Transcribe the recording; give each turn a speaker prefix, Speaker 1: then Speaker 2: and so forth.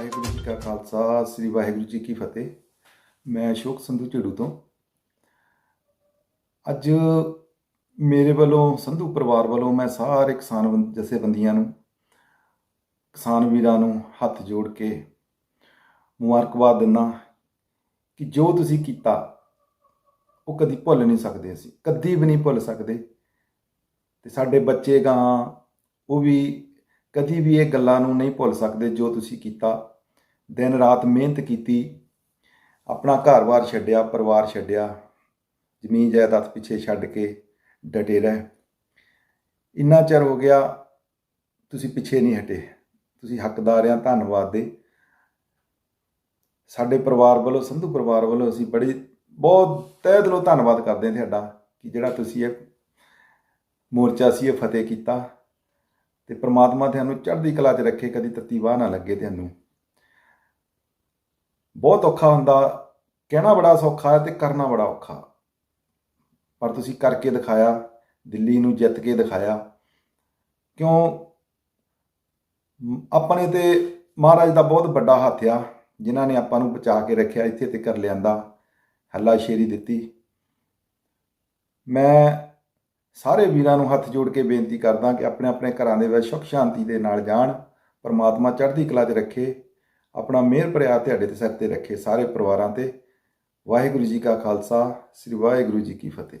Speaker 1: ਵਾਹਿਗੁਰੂ ਜੀ ਕਾ ਖਾਲਸਾ, ਸ੍ਰੀ ਵਾਹਿਗੁਰੂ ਜੀ ਕੀ ਫਤਿਹ। ਮੈਂ ਅਸ਼ੋਕ ਸੰਧੂ ਝੇੜੂ ਤੋਂ। ਅੱਜ ਮੇਰੇ ਵੱਲੋਂ, ਸੰਧੂ ਪਰਿਵਾਰ ਵੱਲੋਂ ਮੈਂ ਸਾਰੇ ਕਿਸਾਨ ਜਥੇਬੰਦੀਆਂ ਨੂੰ, ਕਿਸਾਨ ਵੀਰਾਂ ਨੂੰ ਹੱਥ ਜੋੜ ਕੇ ਮੁਬਾਰਕਬਾਦ ਦਿੰਦਾ ਕਿ ਜੋ ਤੁਸੀਂ ਕੀਤਾ, ਉਹ ਕਦੀ ਭੁੱਲ ਨਹੀਂ ਸਕਦੇ ਅਸੀਂ, ਕਦੀ ਵੀ ਨਹੀਂ ਭੁੱਲ ਸਕਦੇ। ਤੇ ਸਾਡੇ ਬੱਚੇ ਗਾਂ, ਉਹ ਵੀ ਕਦੀ ਵੀ ਇਹ ਗੱਲਾਂ ਨੂੰ ਨਹੀਂ ਭੁੱਲ ਸਕਦੇ ਜੋ ਤੁਸੀਂ ਕੀਤਾ। ਦਿਨ ਰਾਤ ਮਿਹਨਤ ਕੀਤੀ, ਆਪਣਾ ਘਰ-ਬਾਰ ਛੱਡਿਆ, ਪਰਿਵਾਰ ਛੱਡਿਆ, ਜ਼ਮੀਨ ਜਾਇਦਾਦ ਪਿੱਛੇ ਛੱਡ ਕੇ ਡਟੇ ਰਹਿ। ਇੰਨਾ ਚਿਰ ਹੋ ਗਿਆ ਤੁਸੀਂ ਪਿੱਛੇ ਨਹੀਂ ਹਟੇ। ਤੁਸੀਂ ਹੱਕਦਾਰ ਆ ਧੰਨਵਾਦ ਦੇ। ਸਾਡੇ ਪਰਿਵਾਰ ਵੱਲੋਂ, ਸੰਧੂ ਪਰਿਵਾਰ ਵੱਲੋਂ ਅਸੀਂ ਬੜੀ, ਬਹੁਤ ਤਹਿ ਦਿਲੋਂ ਧੰਨਵਾਦ ਕਰਦੇ ਹਾਂ ਤੁਹਾਡਾ ਕਿ ਜਿਹੜਾ ਤੁਸੀਂ ਇਹ ਮੋਰਚਾ ਸੀ, ਇਹ ਫਤਿਹ ਕੀਤਾ। ਤੇ ਪ੍ਰਮਾਤਮਾ ਤੁਹਾਨੂੰ ਚੜ੍ਹਦੀ ਕਲਾ 'ਚ ਰੱਖੇ, ਕਦੀ ਤੱਤੀ ਵਾਹ ਨਾ ਲੱਗੇ ਤੁਹਾਨੂੰ। ਬਹੁਤ ਔਖਾ ਹੁੰਦਾ, ਕਹਿਣਾ ਬੜਾ ਸੌਖਾ ਹੈ ਤੇ ਕਰਨਾ ਬੜਾ ਔਖਾ। ਪਰ ਤੁਸੀਂ ਕਰਕੇ ਦਿਖਾਇਆ, ਦਿੱਲੀ ਨੂੰ ਜਿੱਤ ਕੇ ਦਿਖਾਇਆ। ਕਿਉਂ? ਆਪਣੇ ਤੇ ਮਹਾਰਾਜ ਦਾ ਬਹੁਤ ਵੱਡਾ ਹੱਥ ਆ, ਜਿਨ੍ਹਾਂ ਨੇ ਆਪਾਂ ਨੂੰ ਬਚਾ ਕੇ ਰੱਖਿਆ, ਇੱਥੇ ਤੇ ਕਰ ਲਿਆਂਦਾ ਹੱਲਾ ਸ਼ੇਰੀ ਦਿੱਤੀ। ਮੈਂ ਸਾਰੇ ਵੀਰਾਂ ਨੂੰ ਹੱਥ ਜੋੜ ਕੇ ਬੇਨਤੀ ਕਰਦਾ ਕਿ ਆਪਣੇ ਆਪਣੇ ਘਰਾਂ ਦੇ ਵਿੱਚ ਸੁਖ ਸ਼ਾਂਤੀ ਦੇ ਨਾਲ ਜਾਣ, ਪਰਮਾਤਮਾ ਚੜ੍ਹਦੀ ਕਲਾ 'ਚ ਰੱਖੇ। ਆਪਣਾ ਮਿਹਰ ਭਰਿਆ ਤੁਹਾਡੇ ਤੇ ਸਿਰ ਤੇ ਰੱਖੇ ਸਾਰੇ ਪਰਿਵਾਰਾਂ ਤੇ। ਵਾਹਿਗੁਰੂ ਜੀ ਕਾ ਖਾਲਸਾ, ਸ੍ਰੀ ਵਾਹਿਗੁਰੂ ਜੀ ਕੀ ਫਤਿਹ।